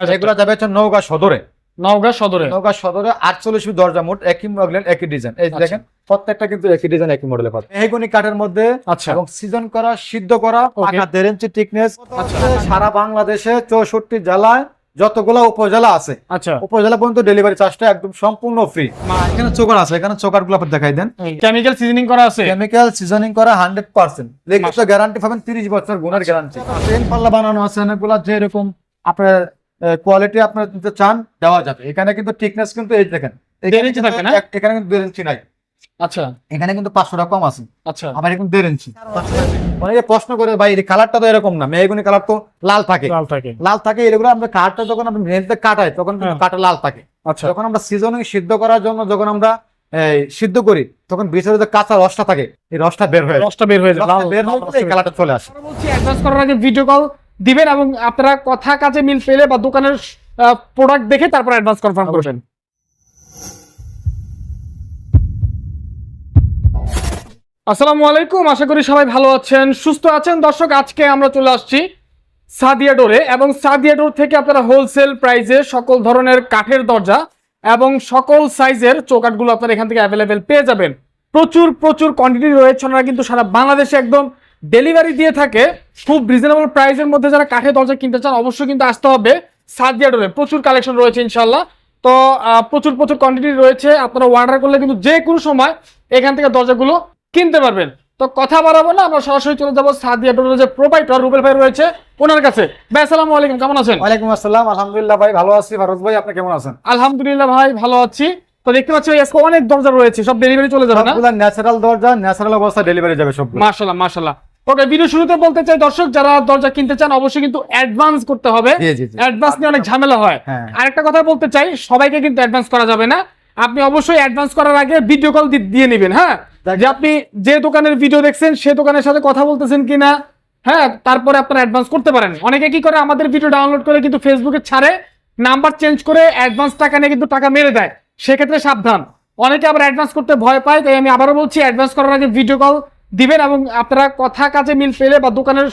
এগুলো যাবে হচ্ছে নৌকা সদরে। নওগাঁ সদরে। নৌকা সদরে আটচল্লিশ দরজা মোট একই মডেল একই ডিজাইন এই আচ্ছা। দেখেন প্রত্যেকটা কিন্তু একই ডিজাইন একই মডেলে পাবেন। মেহগনি কাঠের মধ্যে আচ্ছা। এবং সিজন করা সিদ্ধ করা পাকা দেড় ইঞ্চি টিকনেস আচ্ছা। সারা বাংলাদেশে চৌষট্টি জেলায় যতগুলো উপজেলা আছে আচ্ছা। উপজেলা পর্যন্ত ডেলিভারি চার্জটা একদম সম্পূর্ণ ফ্রি এখানে চোকার আছে এখানে চোকারগুলো দেখাই দেন। কেমিক্যাল সিজনিং করা আছে। কেমিক্যাল সিজনিং করা হান্ড্রেড পার্সেন্ট গ্যারান্টি পাবেন তিরিশ বছর গুণের গ্যারান্টি পেন পাল্লা বানানো আছে অনেকগুলা যেরকম আপনার কোয়ালিটি আপনার নিতে চান দেওয়া যাবে। এখানে কিন্তু ঠিকনেস কিন্তু এই দেখেন? এখানে কিন্তু দেড় ইঞ্চি নাই। আচ্ছা। এখানে কিন্তু পাঁচশো টাকা কম আছে। আচ্ছা। এখন দেড় ইঞ্চি অনেকে প্রশ্ন করে ভাই এই কালারটা তো এরকম না মেহগুনি কালার তো লাল থাকে। লাল থাকে। লাল থাকে আমরা কাঠটা যখন আমরা কাটাই তখন কিন্তু হ্যাঁ। কাটা লাল থাকে। আচ্ছা। যখন আমরা সিজনিং সিদ্ধ করার জন্য যখন আমরা সিদ্ধ করি তখন ভিতরে যে কাঁচা রসটা থাকে এই রসটা বের হয়ে। রসটা বের হয়ে যায় বের হয়ে এই কালারটা চলে আসে। অ্যাডভান্স করার আগে ভিডিও কল দিবেন এবং আপনারা কথা কাজে মিল পেলে বা দোকানের প্রোডাক্ট দেখে তারপর অ্যাডভান্স কনফার্ম করবেন। আসসালামু আলাইকুম আশা করি সবাই ভালো আছেন সুস্থ আছেন। দর্শক আজকে আমরা চলে আসছি সাদিয়া ডোরে এবং সাদিয়া ডোর থেকে আপনারা হোলসেল প্রাইসে সকল ধরনের কাঠের দরজা এবং সকল সাইজের চৌকাঠগুলো আপনারা এখান থেকে অ্যাভেলেবেল পেয়ে যাবেন। প্রচুর প্রচুর কোয়ান্টিটি রয়েছে ওনারা কিন্তু সারা বাংলাদেশে একদম ডেলিভারি দিয়ে থাকে খুব রিজনেবল প্রাইসের মধ্যে যারা কাঠের দরজা কিনতে চান অবশ্যই কিন্তু আসতে হবে। সাদিয়া ডোরে প্রচুর কালেকশন রয়েছে ইনশাল্লাহ তো প্রচুর প্রচুর কোয়ান্টিটি রয়েছে। আপনারা অর্ডার করলে কিন্তু যে কোনো সময় এখান থেকে দরজাগুলো কিনতে পারবেন। তো কথা বাড়াবো না আমরা সরাসরি চলে যাব সাদিয়া ডোরের যে প্রোভাইডার রুবেল ভাই রয়েছে ওনার কাছে। ভাই আসসালামু আলাইকুম কেমন আছেন? ওয়ালাইকুম আসসালাম আলহামদুলিল্লাহ ভাই ভালো আছি। ভারত ভাই আপনি কেমন আছেন? আলহামদুলিল্লাহ ভাই ভালো আছি। তো দেখতে পাচ্ছি ভাই আজকে অনেক দরজা রয়েছে সব ডেলিভারি চলে যাবে না? ন্যাচারাল দরজা ন্যাচারাল অবস্থা ডেলিভারি যাবে সবগুলো। মাশাল্লাহ মাশাল্লাহ ওকে ভিডিও শুরুতে বলতে চাই দর্শক যারা দরজা কিনতে চান অবশ্যই কিন্তু অ্যাডভান্স করতে হবে। অ্যাডভান্স নিয়ে অনেক ঝামেলা হয়। হ্যাঁ। আরেকটা কথা বলতে চাই সবাইকে কিন্তু অ্যাডভান্স করা যাবে না। আপনি অবশ্যই অ্যাডভান্স করার আগে ভিডিও কল দিয়ে নেবেন হ্যাঁ? যে আপনি যে দোকানের ভিডিও দেখছেন সে দোকানের সাথে কথা বলতেছেন কিনা হ্যাঁ? তারপরে আপনারা অ্যাডভান্স করতে পারেন। অনেকে কি করে আমাদের ভিডিও ডাউনলোড করে কিন্তু ফেসবুকে ছাড়ে নাম্বার চেঞ্জ করে অ্যাডভান্স টাকা নিয়ে কিন্তু টাকা মেরে দেয়। সেক্ষেত্রে সাবধান। অনেকে আবার অ্যাডভান্স করতে ভয় পায় তাই আমি আবারও বলছি অ্যাডভান্স করার আগে ভিডিও কল দিবেন এবং আপনারা কথা কাজে মিল পেলে বা দোকানের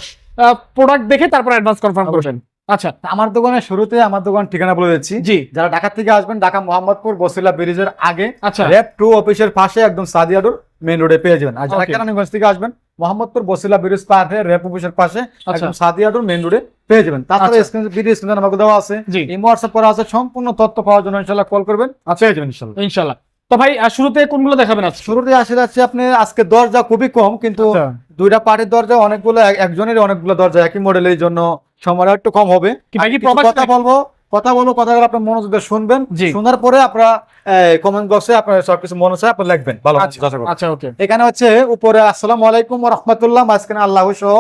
প্রোডাক্ট দেখে তারপর অ্যাডভান্স কনফার্ম করবেন। আচ্ছা। আমার দোকানের শুরুতে আমার দোকান ঠিকানা বলে দিচ্ছি। জি। যারা ঢাকা থেকে আসবেন ঢাকা মোহাম্মদপুর বসিলা ব্রিজের আগে আচ্ছা। র্যাব টু অফিসের পাশে একদম সাদিয়াডুর মেইন রোডে পেয়ে যাবেন। আর যারা কেরানীগঞ্জ থেকে আসবেন মোহাম্মদপুর বসিলা ব্রিজ পার হয়ে র্যাপ অফিসের পাশে আচ্ছা। একদম সাদিয়াডুর মেইন রোডে পেয়ে যাবেন। তাছাড়া আচ্ছা। স্ক্রিন ভিডিও স্ক্রিন আমাকে দেওয়া আছে। এই হোয়াটসঅ্যাপ করা আছে সম্পূর্ণ তথ্য পাওয়ার জন্য ইনশাআল্লাহ কল করবেন। আচ্ছা পেয়ে যাবেন ইনশাআল্লাহ। ইনশাল্লাহ তো ভাই শুরুতে কোনগুলো দেখাবেন আজকে? শুরুতে আসে যাচ্ছে আপনি আজকে দরজা খুবই কম কিন্তু আচ্ছা, দুইটা পার্টির দরজা অনেকগুলো এক- একজনের অনেকগুলো দরজা একই মডেলের জন্য সময় একটু কম হবে। কথা বলব কথা বলব কথাগুলো আপনার মনোযোগ দিয়ে শুনবেন। শোনার পরে আপনারা কমেন্ট বক্সে আপনার সবকিছু মনে হচ্ছে আপনি লিখবেন ভালো আচ্ছা। আচ্ছা ওকে এখানে হচ্ছে উপরে আসসালামু আলাইকুম ওয়া রাহমাতুল্লাহ মাঝখানে আল্লাহ সহ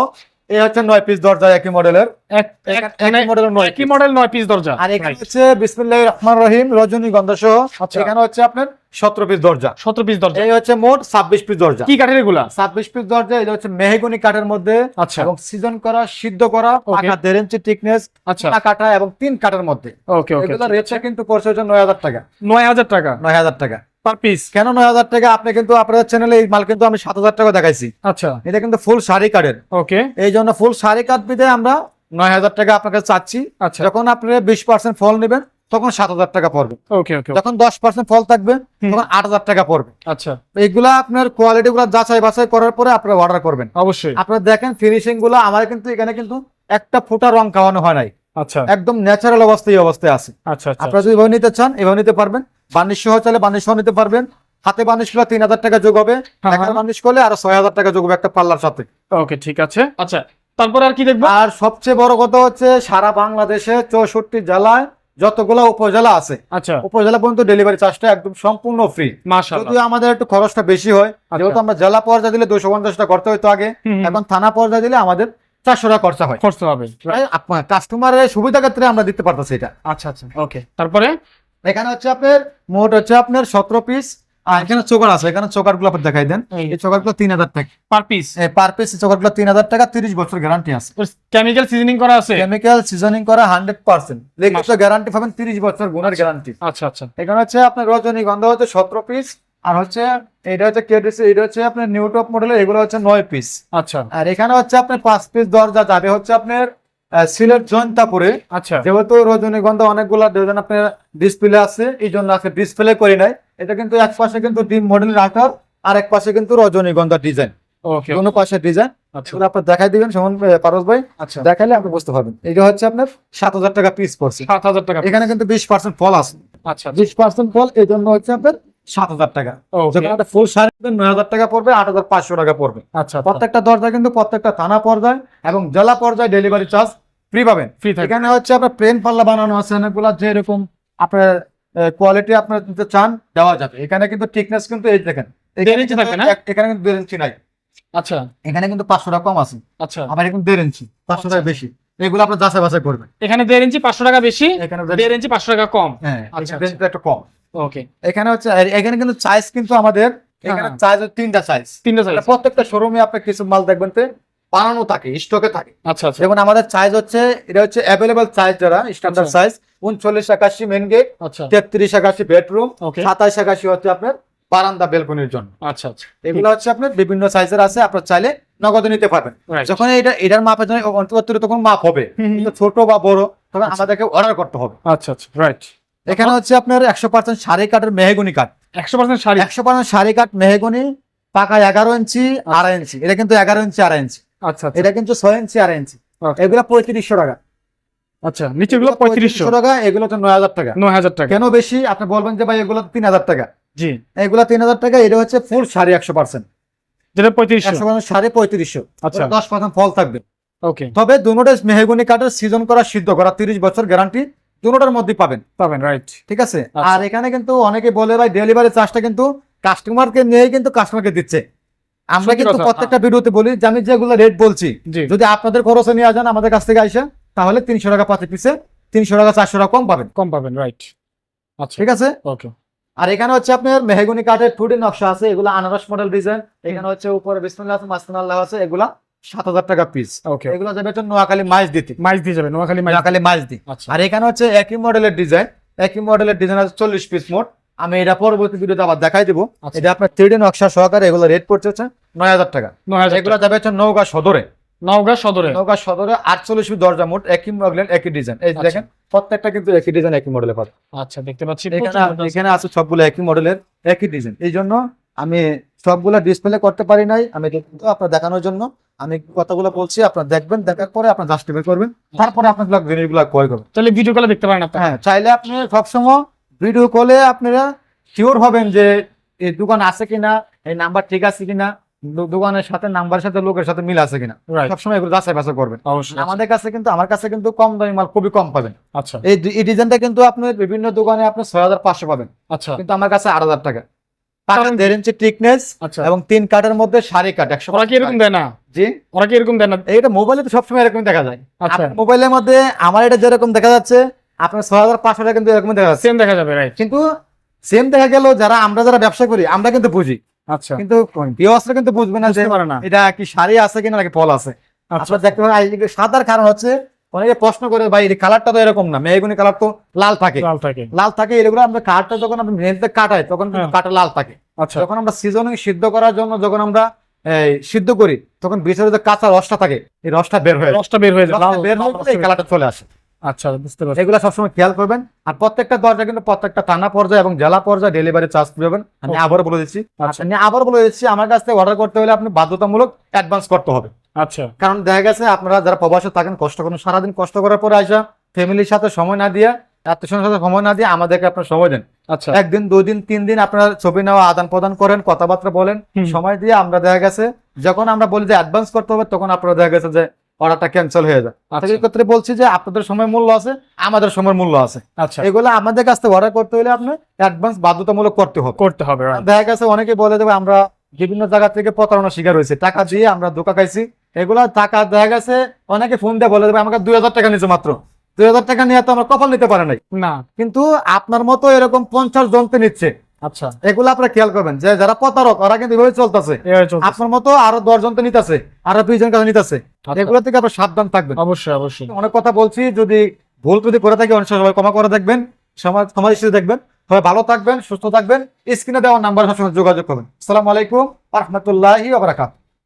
এই হচ্ছে নয় পিস দরজা একই মডেলের এক- এক- একই মডেলের নয় একই মডেল নয় পিস দরজা। আর এখানে হচ্ছে বিসমিল্লাহির রহমানির রহিম রজনীগন্ধা সহ আচ্ছা। এখানে হচ্ছে আপনার সতেরো পিস দরজা। সতেরো পিস দরজা। এই হচ্ছে মোট ছাব্বিশ পিস দরজা। কি কাঠের এগুলা? ছাব্বিশ পিস দরজা এটা হচ্ছে মেহগনি কাঠের মধ্যে আচ্ছা। এবং সিজন করা সিদ্ধ করা. পাকা দেড় ইঞ্চি টিকনেস আচ্ছা। কাটা এবং তিন কাটার মধ্যে। ওকে ওকে রেটটা কিন্তু করছে হচ্ছে নয় হাজার টাকা। নয় হাজার টাকা। নয় হাজার টাকা। পার পিস কেন নয় হাজার টাকা? আপনি কিন্তু আপনাদের চ্যানেলে এই মাল কিন্তু আমি সাত হাজার টাকা দেখাইছি। আচ্ছা। এটা কিন্তু ফুল শাড়ি ওকে এই জন্য ফুল শাড়ি আমরা নয় হাজার টাকা আপনাকে চাচ্ছি। আচ্ছা। যখন আপনি বিশ পার্সেন্ট ফল নেবেন তখন সাত হাজার টাকা পড়বে। ওকে ওকে যখন দশ পার্সেন্ট ফল থাকবে তখন আট হাজার টাকা পড়বে। আচ্ছা। এইগুলা আপনার কোয়ালিটি গুলা যাচাই বাছাই করার পরে আপনারা অর্ডার করবেন। অবশ্যই। আপনারা দেখেন ফিনিশিংগুলো আমার কিন্তু এখানে কিন্তু একটা ফুটা রং খাওয়ানো হয় নাই। আচ্ছা। একদম ন্যাচারাল অবস্থায় এই অবস্থায় আছে। আচ্ছা আচ্ছা আপনারা যদি এভাবে নিতে চান এভাবে নিতে পারবেন। বার্নিশ সহ চাইলে বার্নিশ সহ নিতে পারবেন। হাতে বার্নিশ করলে তিন হাজার টাকা যোগ হবে। হ্যাঁ, হ্যাঁ। বার্নিশ করলে আরও ছয় হাজার টাকা যোগ হবে একটা পাল্লার সাথে। ওকে ঠিক আছে। আচ্ছা তারপর আর কি দেখব? আর সবচেয়ে বড় কথা হচ্ছে সারা বাংলাদেশে চৌষট্টি জেলায় যতগুলো উপজেলা আছে আচ্ছা। উপজেলা পর্যন্ত ডেলিভারি চার্জটা একদম সম্পূর্ণ ফ্রি যদিও আমাদের একটু খরচটা বেশি হয় আচ্ছা। যেহেতু আমরা জেলা পর্যায়ে দিলে দুশো পঞ্চাশটা করতে হতো আগে। এখন থানা পর্যায়ে দিলে আমাদের চারশো টাকা খরচা হয়। খরচ হবে। কাস্টমারের সুবিধা ক্ষেত্রে আমরা দিতে পারতেছি এটা। আচ্ছা আচ্ছা ওকে। তারপরে? এখানে হচ্ছে আপনার মোট হচ্ছে আপনার সতেরো পিস এখানে চোকার আছে। এখানে চোকারগুলো দেখাই দেন। এই চোকারগুলো তিন হাজার টাকা। পার পিস পার পিস চোকারগুলো তিন হাজার টাকা তিরিশ বছর গ্যারান্টি আছে। কেমিক্যাল সিজনিং করা আছে? কেমিক্যাল সিজনিং করা হান্ড্রেড পার্সেন্ট গ্যারান্টি পাবেন তিরিশ বছর গুণের গ্যারান্টি আচ্ছা আচ্ছা। এখানে হচ্ছে আপনার রজনীগন্ধা হচ্ছে সতেরো পিস আর হচ্ছে এটা হচ্ছে কেডিসি এটা হচ্ছে আপনার নিউ টপ মডেলের এগুলো হচ্ছে নয় পিস আচ্ছা। আর এখানে হচ্ছে আপনার পাঁচ পিস দরজা যাবে হচ্ছে আপনার সিলেট জয়ন্তাপুরে। আচ্ছা। যেহেতু রজনীগন্ধা অনেকগুলা ডিজাইন আপনার ডিসপ্লে আছে এই জন্য আজকে ডিসপ্লে করি নাই। এটা কিন্তু এক পাশে কিন্তু ডিম মডেলের আকার আর এক পাশে কিন্তু রজনীগন্ধা ডিজাইন কোনো পাশে ডিজাইন আচ্ছা। আপনার দেখাই দিবেন সুমন পারস ভাই। আচ্ছা। দেখাইলে আপনি বুঝতে পারবেন। এটা হচ্ছে আপনার সাত হাজার টাকা পিস পড়ছে। সাত হাজার টাকা এখানে কিন্তু বিশ পার্সেন্ট ফল আছে। আচ্ছা। বিশ পার্সেন্ট ফল এই জন্য হচ্ছে আপনার সাত হাজার টাকা। যখন একটা ফুল শাড়ি নয় হাজার টাকা পড়বে আট হাজার পাঁচশো টাকা পড়বে। আচ্ছা প্রত্যেকটা দরজা কিন্তু প্রত্যেকটা থানা পর্যায়ে এবং জেলা পর্যায়ে ডেলিভারি চার্জ ফ্রি পাবেন। ফ্রি এখানে হচ্ছে আপনার প্লেন পাল্লা বানানো আছে অনেকগুলো যেরকম আপনার কোয়ালিটি আপনার নিতে চান দেওয়া যাবে। এখানে কিন্তু ঠিকনেস কিন্তু এই দেখেন। এখানে ইঞ্চি কিন্তু থাকে না? কিন্তু দেড় ইঞ্চি নাই। আচ্ছা। এখানে কিন্তু পাঁচশো টাকা কম আছে। আচ্ছা। আবার এখন দেড় ইঞ্চি পাঁচশো টাকা বেশি। এগুলো আপনার যাচাই বাছাই করবেন। এখানে দেড় ইঞ্চি পাঁচশো টাকা বেশি এখানে দেড় ইঞ্চি পাঁচশো টাকা কম। হ্যাঁ আচ্ছা, একটু কম। ওকে এখানে হচ্ছে এখানে কিন্তু সাইজ কিন্তু আমাদের এখানে হ্যাঁ। সাইজ তিনটা সাইজ তিনটা সাইজ প্রত্যেকটা শোরুমে আপনি কিছু মাল দেখবেন তো বানানো থাকে স্টকে থাকে। আচ্ছা আচ্ছা। যেমন আমাদের সাইজ হচ্ছে এটা হচ্ছে অ্যাভেলেবল সাইজ যারা স্ট্যান্ডার্ড আচ্ছা। সাইজ উনচল্লিশ একাশি মেন গেট আচ্ছা। তেত্রিশ একাশি বেডরুম সাতাশ একাশি হচ্ছে আপনার বারান্দা বেলকনির জন্য। আচ্ছা আচ্ছা। এগুলো হচ্ছে আপনার বিভিন্ন সাইজের আছে আপনার চাইলে নগদ নিতে পারবেন। যখন এটা এটার মাপের জন্য অন্তত তখন মাপ হবে। কিন্তু ছোট বা বড় তখন। আমাদেরকে অর্ডার করতে হবে। আচ্ছা আচ্ছা। রাইট এখানে হচ্ছে আপনার একশো পার্সেন্ট শাড়ি কাঠের মেহগুনি কাঠ। একশো পার্সেন্ট শাড়ি একশো পার্সেন্ট শাড়ি কাঠ মেহগুনি পাকা এগারো ইঞ্চি আড়াই ইঞ্চি। এটা কিন্তু এগারো ইঞ্চি আড়াই ইঞ্চি। আচ্ছা আচ্ছা। এটা কিন্তু ছয় ইঞ্চি আড়াই ইঞ্চি। এগুলো পঁয়ত্রিশশো টাকা। আচ্ছা গুলো পঁয়ত্রিশশো। টাকা এগুলো তো নয় হাজার টাকা। নয় হাজার টাকা। কেন বেশি? আপনি বলবেন যে ভাই এগুলো তিন হাজার টাকা। জি। এগুলো তিন হাজার টাকা এটা হচ্ছে ফুল শাড়ি একশো পার্সেন্ট যেটা পঁয়ত্রিশশো। শাড়ি পঁয়ত্রিশশো। আচ্ছা। দশ পার্সেন্ট ফল থাকবে। ওকে। তবে দুটোটা মেহগুনি কাঠের সিজন করা সিদ্ধ করা তিরিশ বছর গ্যারান্টি দুটোটার মধ্যে পাবেন। পাবেন রাইট ঠিক আছে? আচ্ছা। আর এখানে কিন্তু অনেকে বলে ভাই ডেলিভারি চার্জটা কিন্তু কাস্টমারকে নিয়েই কিন্তু কাস্টমারকে দিচ্ছে। আমরা কিন্তু প্রত্যেকটা ভিডিওতে বলি যে আমি যেগুলো রেট বলছি যদি আপনাদের খরচে নিয়ে যান আমাদের কাছ থেকে আইসা তাহলে তিনশো টাকা পাতি পিসে তিনশো টাকা চারশো টাকা কম পাবেন। কম পাবেন রাইট আচ্ছা। ঠিক আছে? ওকে। আর এখানে হচ্ছে আপনার মেহগুনি কাঠের টুডি নকশা আছে এগুলো আনারস মডেল ডিজাইন এখানে হচ্ছে উপরে বিসমিল্লাহ মাঝখানে আল্লাহ আছে এগুলা সাত হাজার টাকা পিস ওকে এগুলো যাবে হচ্ছে নোয়াখালী মাইজ দিতে। মাইজ দিয়ে যাবে নোয়াখালী নোয়াখালী মাইজ দি আচ্ছা। আর এখানে হচ্ছে একই মডেলের ডিজাইন একই মডেলের ডিজাইন আছে চল্লিশ পিস মোট। আমি এটা পরবর্তী ভিডিওতে আবার দেখাই দিব। আচ্ছা। এটা আপনার থ্রি নকশা সহকারে এগুলো রেট পড়ছে হচ্ছে নয় হাজার টাকা। এগুলো যাবে হচ্ছে নৌকা সদরে। নওগাঁ সদরে। নৌকা সদরে আটচল্লিশ দরজা মোট একই মডেলের একই ডিজাইন এই আচ্ছা। দেখেন প্রত্যেকটা কিন্তু একই ডিজাইন একই মডেলের পাবে। আচ্ছা দেখতে পাচ্ছি এখানে এখানে আছে সবগুলো একই মডেলের একই ডিজাইন এই জন্য আমি সবগুলো ডিসপ্লে করতে পারি নাই আমি কিন্তু আপনার দেখানোর জন্য। আমি কথাগুলো বলছি আপনার দেখবেন দেখার পরে আপনার জাস্টিফাই করবেন। তারপরে আপনার জিনিসগুলো ক্রয় করবেন। তাহলে ভিডিও কলে দেখতে পারেন আপনারা। হ্যাঁ চাইলে আপনি সবসময় ভিডিও কলে আপনারা শিওর হবেন যে এই দোকান আছে কিনা এই নাম্বার ঠিক আছে কিনা দোকানের সাথে নাম্বারের সাথে লোকের সাথে মিল আছে কিনা। সবসময় এগুলো যাচাই বাছাই করবেন। অবশ্যই আমাদের কাছে কিন্তু আমার কাছে কিন্তু কম দামি মাল খুবই কম পাবেন। আচ্ছা। এই এই ডিজাইনটা কিন্তু আপনি বিভিন্ন দোকানে আপনি ছয় হাজার পাঁচশো পাবেন। আচ্ছা। কিন্তু আমার কাছে আট হাজার টাকা। পাবেন দেড় ইঞ্চি টিকনেস আচ্ছা। এবং তিন কাঠের মধ্যে শাড়ি কাট একশো এরকম দেয় না? জি। ওরা কি এরকম দেয় না? এইটা মোবাইলে তো সবসময় এরকম দেখা যায়। আচ্ছা। মোবাইলের মধ্যে আমার এটা যেরকম দেখা যাচ্ছে আপনার ছয় হাজার পাঁচশো টাকা কিন্তু এরকম দেখা যাচ্ছে। সেম দেখা যাবে রাইট কিন্তু সেম দেখা গেল যারা আমরা যারা ব্যবসা করি আমরা কিন্তু বুঝি। আচ্ছা। কিন্তু বুঝবে না যে এটা কি শাড়ি আছে কিনা নাকি ফল আছে। আচ্ছা। দেখতে সাদার কারণ হচ্ছে অনেকে প্রশ্ন করে ভাই কালারটা তো এরকম না মেহগুনি কালার তো লাল থাকে। লাল থাকে। লাল থাকে এগুলো আমরা কাঠটা যখন আমরা কাটাই তখন হ্যাঁ। লাল থাকে। আচ্ছা। যখন আমরা সিজনিং সিদ্ধ করার জন্য যখন আমরা সিদ্ধ করি। তখন ভিতরে যে কাঁচা রসটা থাকে এই রসটা বের হয়ে রসটা বের হয়ে যায়। বের হয়ে কালারটা চলে আসে। আচ্ছা বুঝতে পারছি। এগুলো সবসময় খেয়াল করবেন। আর প্রত্যেকটা দরজা কিন্তু প্রত্যেকটা থানা পর্যায়ে এবং জেলা পর্যায়ে ডেলিভারি চার্জ পাবেন আমি. আবারও বলে দিচ্ছি। আচ্ছা। আমি আবার বলে দিচ্ছি আমার কাছ থেকে অর্ডার করতে হলে আপনি বাধ্যতামূলক অ্যাডভান্স করতে হবে। আচ্ছা। কারণ দেখা গেছে আপনারা যারা প্রবাসে থাকেন কষ্ট করেন সারাদিন কষ্ট করার পরে আসা ফ্যামিলির সাথে সময় না দিয়ে আত্মীয় সাথে সময় না দিয়ে আমাদেরকে আপনার সময় দেন। আচ্ছা। একদিন দুই দিন তিন দিন আপনারা ছবি নেওয়া আদান প্রদান করেন কথাবার্তা বলেন সময় দিয়ে আমরা দেখা গেছে যখন আমরা বলি যে অ্যাডভান্স করতে হবে তখন আপনারা দেখা গেছে যে অর্ডারটা ক্যান্সেল হয়ে যায়। আচ্ছা। সেই ক্ষেত্রে বলছি যে আপনাদের সময় মূল্য আছে আমাদের সময় মূল্য আছে। আচ্ছা। এগুলো আমাদের কাছ থেকে অর্ডার করতে হলে আপনি অ্যাডভান্স বাধ্যতামূলক করতে হবে। করতে হবে দেখা গেছে অনেকে বলে দেবে আমরা বিভিন্ন জায়গা থেকে প্রতারণার শিকার হয়েছে টাকা দিয়ে আমরা ধোকা খাইছি। এগুলা টাকা দেখা গেছে অনেকে ফোন দিয়ে বলে দেবে আমাকে দুই হাজার টাকা নিচে মাত্র। দুই হাজার টাকা নিয়ে তো আমরা কপাল নিতে পারে নাই। না। কিন্তু আপনার মতো এরকম পঞ্চাশ জনতে নিচ্ছে। আচ্ছা। এগুলো আপনারা খেয়াল করবেন যে যারা প্রতারক ওরা কিন্তু এভাবে চলতেছে। আপনার মতো আরও দশ জন তো নিতেছে আরও দুই কাছে নিতেছে। আচ্ছা, এগুলো থেকে আপনার সাবধান থাকবেন। অবশ্যই অবশ্যই। অনেক কথা বলছি যদি ভুল যদি করে থাকি অনেক সবাই ক্ষমা করে দেখবেন সমাজ সমাজ হিসেবে দেখবেন। সবাই ভালো থাকবেন সুস্থ থাকবেন। স্ক্রিনে দেওয়া নাম্বার সবসময় যোগাযোগ করবেন। আসসালামু আলাইকুম রহমতুল্লাহি